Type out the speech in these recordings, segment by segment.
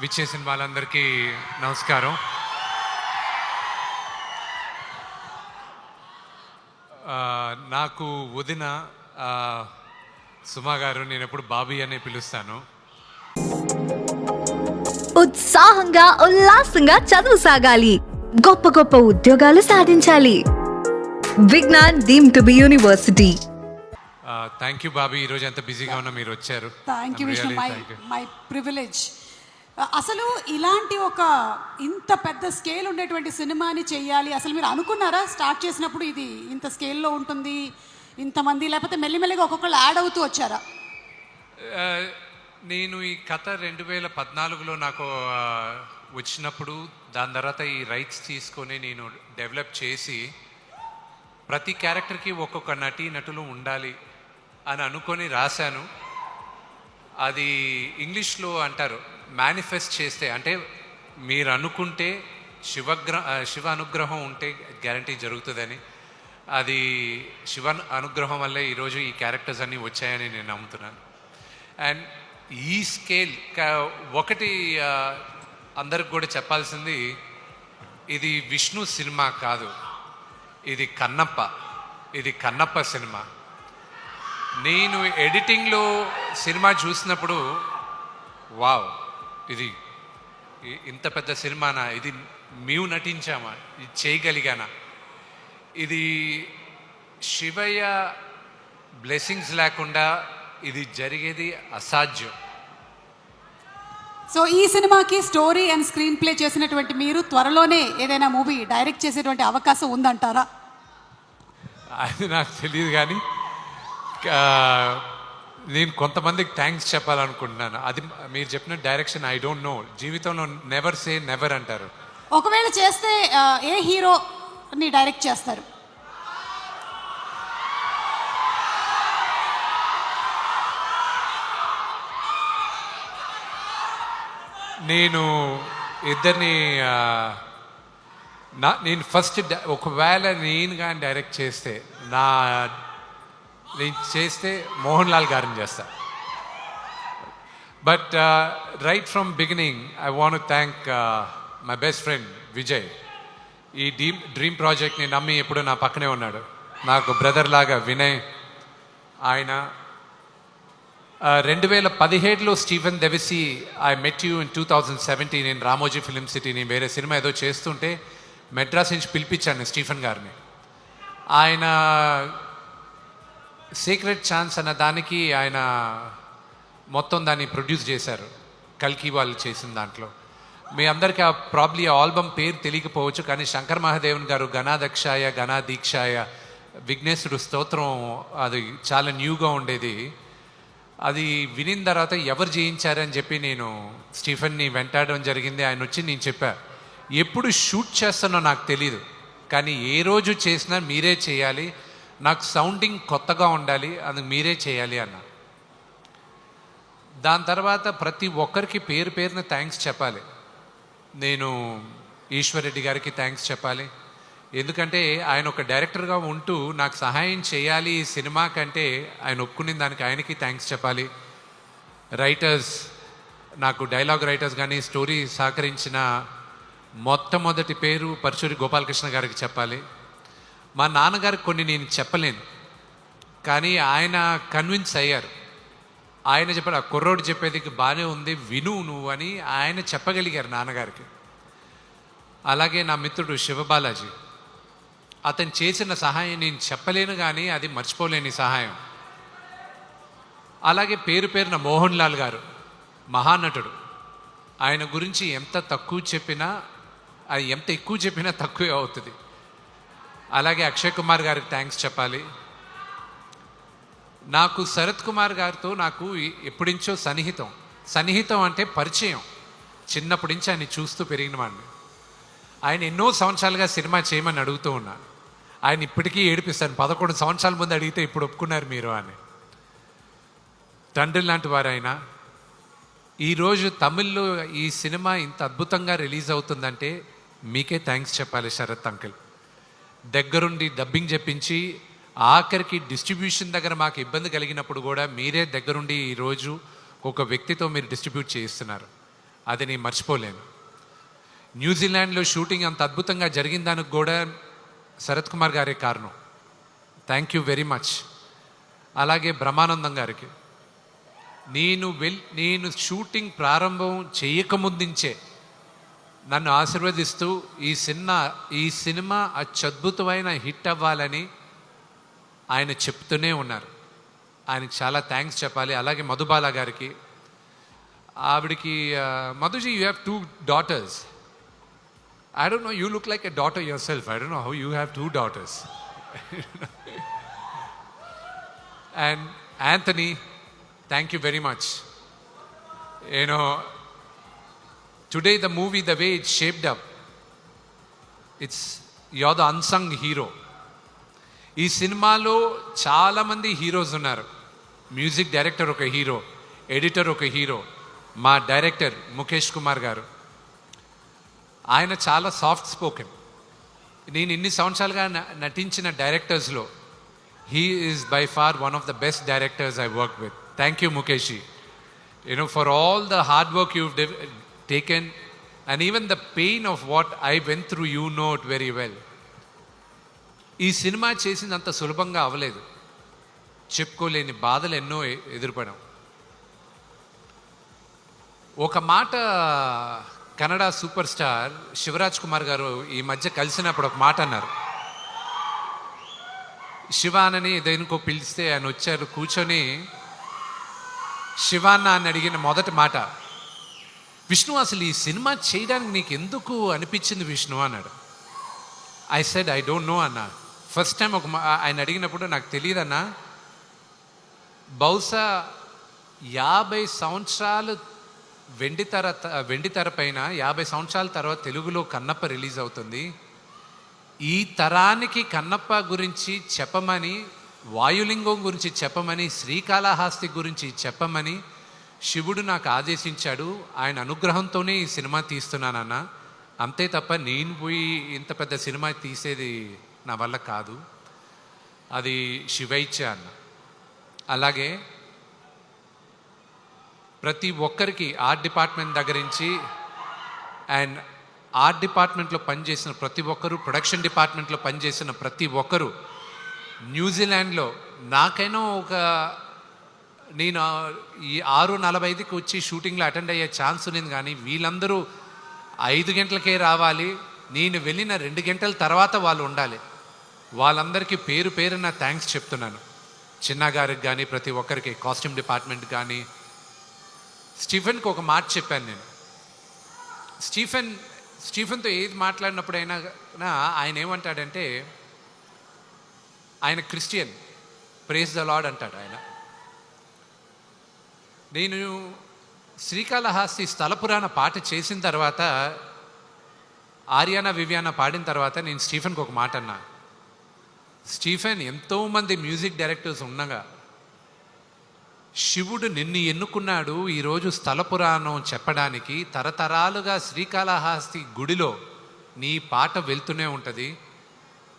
విచ్చేసిన వాళ్ళందరికీ నమస్కారం. నాకు వదిన సుమా గారు నేను ఎప్పుడు బాబీ అనే పిలుస్తాను. ఉత్సాహంగా ఉల్లాసంగా చదువు సాగాలి. గొప్ప గొప్ప ఉద్యోగాలు సాధించాలి. Vignan deem to be university. Thank you Bobby ఈరోజు ఎంత బిజీగా ఉన్నా మీరు వచ్చారు. Thank you Vishnu my. My privilege అసలు ఇలాంటి ఒక ఇంత పెద్ద స్కేల్ ఉండేటువంటి సినిమాని చెయ్యాలి అసలు మీరు అనుకున్నారా? స్టార్ట్ చేసినప్పుడు ఇది ఇంత స్కేల్లో ఉంటుంది ఇంతమంది లేకపోతే మెల్లిమెల్లిగా ఒక్కొక్కళ్ళు యాడ్ అవుతూ వచ్చారా? ఆ, నేను ఈ కథ రెండు వేల పద్నాలుగులో నాకు ఆ, వచ్చినప్పుడు దాని తర్వాత ఈ రైట్స్ తీసుకొని నేను డెవలప్ చేసి ప్రతి క్యారెక్టర్కి ఒక్కొక్క నటి నటులు ఉండాలి అని అనుకొని రాశాను. అది ఇంగ్లీష్లో అంటారు మేనిఫెస్ట్ చేస్తే అంటే మీరు అనుకుంటే శివగ్ర శివ అనుగ్రహం ఉంటే గ్యారంటీ జరుగుతుందని. అది శివ అనుగ్రహం వల్లే ఈరోజు ఈ క్యారెక్టర్స్ అన్నీ వచ్చాయని నేను నమ్ముతున్నాను. అండ్ ఈ స్కేల్ ఒకటి అందరికి కూడా చెప్పాల్సింది ఇది విష్ణు సినిమా కాదు. ఇది కన్నప్ప ఇది కన్నప్ప సినిమా. నేను ఎడిటింగ్లో సినిమా చూసినప్పుడు వావ్ ఇది ఇంత పెద్ద సినిమానా ఇది మేము నటించామా ఇది చేయగలిగానా? ఇది శివయ్య బ్లెస్సింగ్స్ లేకుండా ఇది జరిగేది అసాధ్యం. సో ఈ సినిమాకి స్టోరీ అండ్ స్క్రీన్ ప్లే చేసినటువంటి మీరు త్వరలోనే ఏదైనా మూవీ డైరెక్ట్ చేసేటువంటి అవకాశం ఉందంటారా? అది నాకు తెలియదు కానీ నేను కొంతమందికి థ్యాంక్స్ చెప్పాలనుకుంటున్నాను. అది మీరు చెప్పిన డైరెక్షన్ ఐ డోంట్ నో జీవితంలో నెవర్ సే నెవర్ అంటారు. ఒకవేళ చేస్తే ఏ హీరోని డైరెక్ట్ చేస్తారు? నేను ఇద్దరిని నా నేను ఫస్ట్ ఒకవేళ నేను కానీ డైరెక్ట్ చేస్తే నా నేను చేస్తే మోహన్ లాల్ గారిని చేస్తా. But right from beginning I want thank my best friend Vijay ఈ డ్రీమ్ డ్రీమ్ ప్రాజెక్ట్ని నమ్మి ఎప్పుడు నా పక్కనే ఉన్నాడు. నాకు బ్రదర్ లాగా వినయ్ ఆయన. Uh, రెండు వేల పదిహేడులో Stephen Devassy I met you in two thousand seventeen నేను రామోజీ ఫిలిం సిటీని వేరే సినిమా ఏదో చేస్తుంటే మెడ్రాస్ నుంచి పిలిపించాను స్టీఫెన్ గారిని. ఆయన సీక్రెట్ ఛాన్స్ అన్న దానికి ఆయన మొత్తం దాన్ని ప్రొడ్యూస్ చేశారు. కల్కి వాళ్ళు చేసిన దాంట్లో. మీ అందరికీ ఆ ప్రాబ్లీ ఆ ఆల్బమ్ పేరు తెలియకపోవచ్చు కానీ శంకర్ మహాదేవన్ గారు గణాదక్షాయ గణాదీక్షాయ విఘ్నేశ్వరుడు స్తోత్రం అది చాలా న్యూగా ఉండేది. అది వినిన తర్వాత ఎవరు జయించారని చెప్పి నేను స్టీఫెన్ని వెంటాడడం జరిగింది ఆయన వచ్చి నేను చెప్పా. ఎప్పుడు షూట్ చేస్తానో నాకు తెలీదు కానీ ఏ రోజు చేసినా మీరే చేయాలి నాకు సౌండింగ్ కొత్తగా ఉండాలి అది మీరే చేయాలి అన్న. దాని తర్వాత ప్రతి ఒక్కరికి పేరు పేరున థ్యాంక్స్ చెప్పాలి. నేను ఈశ్వరెడ్డి గారికి థ్యాంక్స్ చెప్పాలి. ఎందుకంటే ఆయన ఒక డైరెక్టర్గా ఉంటూ నాకు సహాయం చేయాలి ఈ సినిమా కంటే ఆయన ఒప్పుకునే దానికి ఆయనకి థ్యాంక్స్ చెప్పాలి. రైటర్స్ నాకు డైలాగ్ రైటర్స్ కానీ స్టోరీ సహకరించిన మొట్టమొదటి పేరు పరచూరి గోపాలకృష్ణ గారికి చెప్పాలి. మా నాన్నగారికి కొన్ని నేను చెప్పలేను. కానీ ఆయన కన్విన్స్ అయ్యారు. ఆయన చెప్పారు ఆ కుర్రోడు చెప్పేది బాగానే ఉంది విను నువ్వు అని ఆయన చెప్పగలిగారు నాన్నగారికి. అలాగే నా మిత్రుడు శివబాలాజీ. అతను చేసిన సహాయం నేను చెప్పలేను కానీ అది మర్చిపోలేని సహాయం. అలాగే పేరు పేరున మోహన్ లాల్ గారు మహానటుడు. ఆయన గురించి ఎంత తక్కువ చెప్పినా అది ఎంత ఎక్కువ చెప్పినా తక్కువే అవుతుంది. అలాగే అక్షయ్ కుమార్ గారికి థ్యాంక్స్ చెప్పాలి. నాకు శరత్ కుమార్ గారితో నాకు ఎప్పుడించో సన్నిహితం. సన్నిహితం అంటే పరిచయం. చిన్నప్పటి నుంచి ఆయన చూస్తూ పెరిగిన వాడిని. ఆయన ఎన్నో సంవత్సరాలుగా సినిమా చేయమని అడుగుతూ ఉన్నా. ఆయన ఇప్పటికీ ఏడిపిస్తాను పదకొండు సంవత్సరాల ముందు అడిగితే ఇప్పుడు ఒప్పుకున్నారు మీరు అని. తండ్రి లాంటి వారు ఆయన ఈరోజు తమిళ్ళో ఈ సినిమా ఇంత అద్భుతంగా రిలీజ్ అవుతుందంటే మీకే థ్యాంక్స్ చెప్పాలి శరత్ అంకిల్. దగ్గరుండి డబ్బింగ్ చెప్పించి ఆఖరికి డిస్ట్రిబ్యూషన్ దగ్గర మాకు ఇబ్బంది కలిగినప్పుడు కూడా మీరే దగ్గరుండి ఈరోజు ఒక వ్యక్తితో మీరు డిస్ట్రిబ్యూట్ చేయిస్తున్నారు. అది నేను మర్చిపోలేను. న్యూజిలాండ్లో షూటింగ్ అంత అద్భుతంగా జరిగిన దానికి కూడా శరత్ కుమార్ గారే కారణం. Thank you very much. అలాగే బ్రహ్మానందం గారికి. నేను వెల్ నేను షూటింగ్ ప్రారంభం చేయకముందుంచే నన్ను ఆశీర్వదిస్తూ ఈ సినిమా ఈ సినిమా అత్యద్భుతమైన హిట్ అవ్వాలని ఆయన చెప్తూనే ఉన్నారు. ఆయనకి చాలా థ్యాంక్స్ చెప్పాలి. అలాగే మధుబాల గారికి. ఆవిడకి Madhuji you have two daughters I don't know you look like a daughter yourself I don't know how you have two daughters and Anthony thank you very much you know today the movie the way it's shaped up it's yo the unsung hero ఈ సినిమాలో చాలామంది heroes ఉన్నారు. Music director ఒక hero editor ఒక hero మా director Mukesh Kumar గారు. ఆయన చాలా సాఫ్ట్ స్పోకెన్ నేను ఇన్ని సంవత్సరాలుగా నటించిన డైరెక్టర్స్లో he is by far one of the best directors I work with thank you Mukesh you know for all the hard work you taken and even the pain of what I went through, you know it very well. ఈ సినిమా చేసిందంత సులభంగా అవ్వలేదు. చెప్పుకోలేని బాధలు ఎన్నో ఎ- ఎదురుపడాం ఒక మాట కన్నడ సూపర్ స్టార్ శివరాజ్ కుమార్ గారు ఈ మధ్య కలిసినప్పుడు ఒక మాట అన్నారు. శివానని దేనికో పిలిస్తే ఆయన వచ్చారు కూర్చొని శివాన్న అని అడిగిన మొదటి మాట విష్ణు అసలు ఈ సినిమా చేయడానికి నీకు ఎందుకు అనిపించింది విష్ణు? అన్నాడు. I said I don't know అన్న. ఫస్ట్ టైం ఒక ఆయన అడిగినప్పుడు నాకు తెలియదన్నా బహుశా యాభై సంవత్సరాలు వెండి తెర వెండి తెర పైన యాభై సంవత్సరాల తర్వాత తెలుగులో కన్నప్ప రిలీజ్ అవుతుంది. ఈ తరానికి కన్నప్ప గురించి చెప్పమని వాయులింగం గురించి చెప్పమని శ్రీకాళహస్తి గురించి చెప్పమని శివుడు నాకు ఆదేశించాడు ఆయన అనుగ్రహంతోనే ఈ సినిమా తీస్తున్నానన్న. అంతే తప్ప నేను పోయి ఇంత పెద్ద సినిమా తీసేది నా వల్ల కాదు. అది శివైచ్ఛ అన్న. అలాగే ప్రతి ఒక్కరికి ఆర్ట్ డిపార్ట్మెంట్ దగ్గర నుంచి అండ్ ఆర్ట్ డిపార్ట్మెంట్లో పనిచేసిన ప్రతి ఒక్కరు ప్రొడక్షన్ డిపార్ట్మెంట్లో పనిచేసిన ప్రతి ఒక్కరు న్యూజిలాండ్లో నాకైనా ఒక నేను ఈ ఆరు నలభై ఐదుకి వచ్చి షూటింగ్లో అటెండ్ అయ్యే ఛాన్స్ ఉంది కానీ వీళ్ళందరూ ఐదు గంటలకే రావాలి. నేను వెళ్ళిన రెండు గంటల తర్వాత వాళ్ళు ఉండాలి. వాళ్ళందరికీ పేరు పేరున థ్యాంక్స్ చెప్తున్నాను. చిన్న గారికి కానీ ప్రతి ఒక్కరికి కాస్ట్యూమ్ డిపార్ట్మెంట్ కానీ. స్టీఫెన్కి ఒక మాట చెప్పాను నేను. స్టీఫెన్ స్టీఫెన్తో ఏది మాట్లాడినప్పుడైనా ఆయన ఏమంటాడంటే ఆయన క్రిస్టియన్. ప్రేస్ ద లాడ్ అంటాడు ఆయన. నేను శ్రీకాళహస్తి స్థలపురాణ పాట చేసిన తర్వాత ఆర్యానా వివియానా పాడిన తర్వాత నేను స్టీఫెన్కి ఒక మాట అన్నా. స్టీఫెన్ ఎంతోమంది మ్యూజిక్ డైరెక్టర్స్ ఉండగా శివుడు నిన్ను ఎన్నుకున్నాడు ఈరోజు స్థల పురాణం చెప్పడానికి. తరతరాలుగా శ్రీకాళహస్తి గుడిలో నీ పాట వెళ్తూనే ఉంటుంది.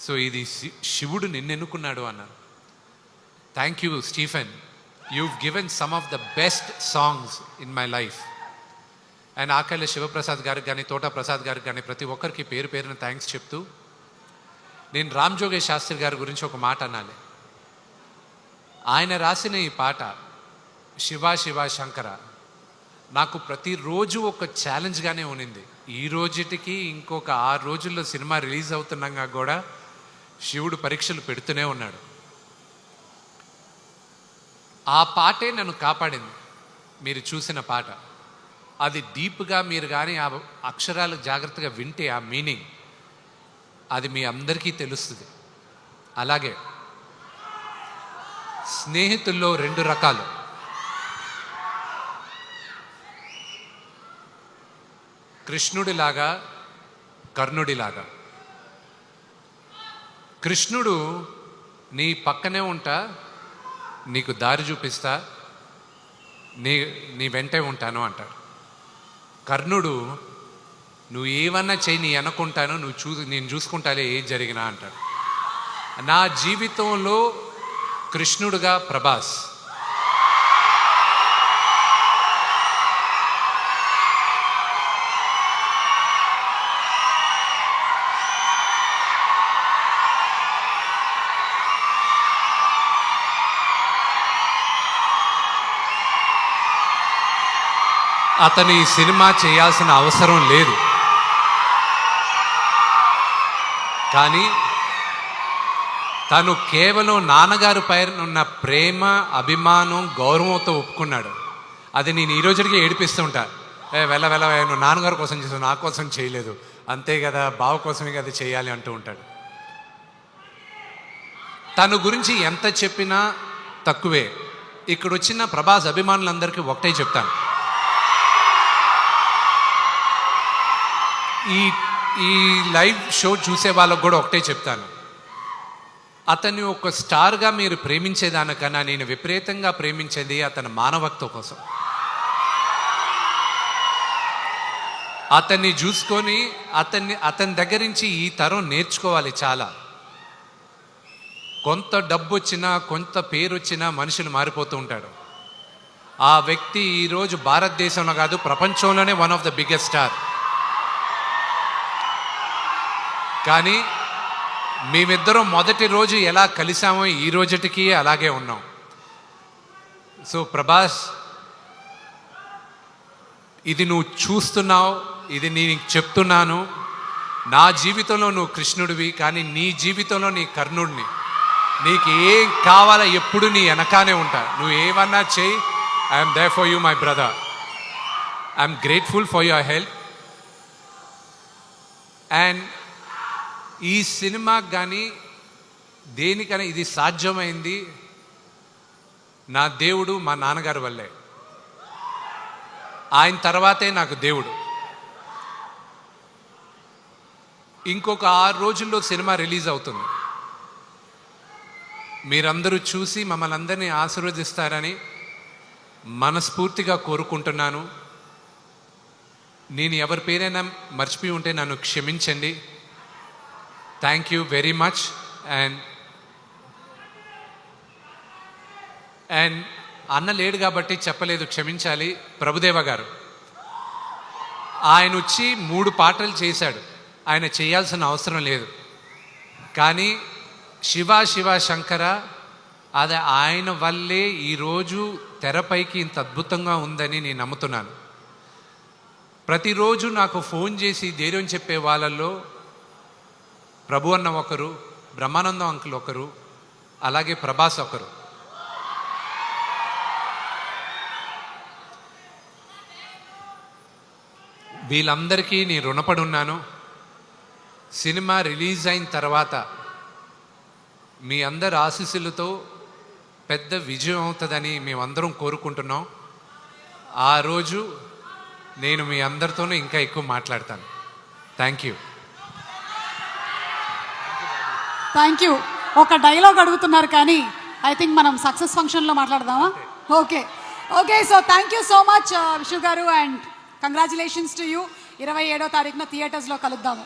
సో ఇది శివుడు నిన్ను ఎన్నుకున్నాడు అన్నారు. Thank you Stephen. You've given some of the best songs in my life and ఆకలి శివప్రసాద్ గారికి కానీ తోట ప్రసాద్ గారికి కానీ ప్రతి ఒక్కరికి పేరు పేరున థ్యాంక్స్ చెప్తూ నేను రామ్ జోగేష్ శాస్త్రి గారి గురించి ఒక మాట అనాలి. ఆయన రాసిన ఈ పాట శివ శివ శంకర నాకు ప్రతిరోజు ఒక ఛాలెంజ్గానే ఉన్నింది ఈ రోజుటికి ఇంకొక ఆరు రోజుల్లో సినిమా రిలీజ్ అవుతున్నాగా కూడా శివుడు పరీక్షలు పెడుతూనే ఉన్నాడు. ఆ పాటే నన్ను కాపాడింది. మీరు చూసిన పాట. అది డీప్గా మీరు కానీ ఆ అక్షరాలు జాగ్రత్తగా వింటే ఆ మీనింగ్ అది మీ అందరికీ తెలుస్తుంది. అలాగే స్నేహితుల్లో రెండు రకాలు. కృష్ణుడిలాగా కర్ణుడిలాగా. కృష్ణుడు నీ పక్కనే ఉంటా నీకు దారి చూపిస్తా నీ నీ వెంటే ఉంటాను అంటాడు. కర్ణుడు నువ్వు ఏమన్నా చేయి నీ అనుకుంటాను నువ్వు చూ నేను చూసుకుంటాలే ఏది జరిగినా అంటాడు. నా జీవితంలో కృష్ణుడుగా ప్రభాస్ అతను ఈ సినిమా చేయాల్సిన అవసరం లేదు. కానీ తను కేవలం నాన్నగారి పైన ఉన్న ప్రేమ అభిమానం గౌరవంతో ఒప్పుకున్నాడు. అది నేను ఈ రోజుకి ఏడిపిస్తుంటా ఏ వెళ్ళ వెళ్ళ నువ్వు నాన్నగారి కోసం చేసావు నా కోసం చేయలేదు. అంతే కదా బావ కోసమే కదా చేయాలి అంటూ ఉంటాడు. తను గురించి ఎంత చెప్పినా తక్కువే. ఇక్కడ వచ్చిన ప్రభాస్ అభిమానులందరికీ ఒకటే చెప్తాను. ఈ ఈ లైవ్ షో చూసే వాళ్ళకు కూడా ఒకటే చెప్తాను. అతన్ని ఒక స్టార్గా మీరు ప్రేమించేదానికన్నా నేను విపరీతంగా ప్రేమించేది అతని మానవత్వం కోసం. అతన్ని చూసుకొని అతన్ని అతని దగ్గర నుంచి ఈ తరం నేర్చుకోవాలి చాలా. కొంత డబ్బు వచ్చినా కొంత పేరు వచ్చినా మనుషులు మారిపోతూ ఉంటాడు ఆ వ్యక్తి ఈరోజు భారతదేశంలో కాదు ప్రపంచంలోనే one of the biggest star కానీ మేమిద్దరం మొదటి రోజు ఎలా కలిసామో ఈ రోజుటికి అలాగే ఉన్నాం. సో ప్రభాస్ ఇది నువ్వు చూస్తున్నావు ఇది నేను చెప్తున్నాను. నా జీవితంలో నువ్వు కృష్ణుడివి కానీ నీ జీవితంలో నీ కర్ణుడిని. నీకు ఏం కావాలో ఎప్పుడు నీ వెనకానే ఉంటా. నువ్వు ఏమన్నా చేయి I'm there for you my brother I'm grateful for your help and ఈ సినిమాకి కానీ దేనికైనా ఇది సాధ్యమైంది నా దేవుడు మా నాన్నగారి వల్లే. ఆయన తర్వాతే నాకు దేవుడు. ఇంకొక ఆరు రోజుల్లో సినిమా రిలీజ్ అవుతుంది. మీరందరూ చూసి మమ్మల్ని అందరినీ ఆశీర్వదిస్తారని మనస్ఫూర్తిగా కోరుకుంటున్నాను. నేను ఎవరి పేరైనా మర్చిపోయి ఉంటే నన్ను క్షమించండి. Thank you very much and and అన్న లేడు కాబట్టి చెప్పలేదు క్షమించాలి. ప్రభుదేవ గారు ఆయన వచ్చి మూడు పాటలు చేశాడు. ఆయన చేయాల్సిన అవసరం లేదు. కానీ శివ శివ శంకర అది ఆయన వల్లే ఈరోజు తెరపైకి ఇంత అద్భుతంగా ఉందని నేను నమ్ముతున్నాను. ప్రతిరోజు నాకు ఫోన్ చేసి ధైర్యం చెప్పే వాళ్ళల్లో ప్రభు అన్న ఒకరు బ్రహ్మానందం అంకుల్ ఒకరు అలాగే ప్రభాస్ ఒకరు. వీళ్ళందరికీ నేను రుణపడి ఉన్నాను. సినిమా రిలీజ్ అయిన తర్వాత మీ అందరి ఆశీస్సులతో పెద్ద విజయం అవుతుందని మేమందరం కోరుకుంటున్నాం. ఆ రోజు నేను మీ అందరితోనూ ఇంకా ఎక్కువ మాట్లాడతాను. థ్యాంక్ యూ థ్యాంక్ యూ ఒక డైలాగ్ అడుగుతున్నారు కానీ ఐ థింక్ మనం సక్సెస్ ఫంక్షన్లో మాట్లాడదామా? Okay okay so thank you so much Vishu గారు అండ్ కంగ్రాచులేషన్స్ టు యూ ఇరవై ఏడో తారీఖున థియేటర్స్లో కలుద్దాము.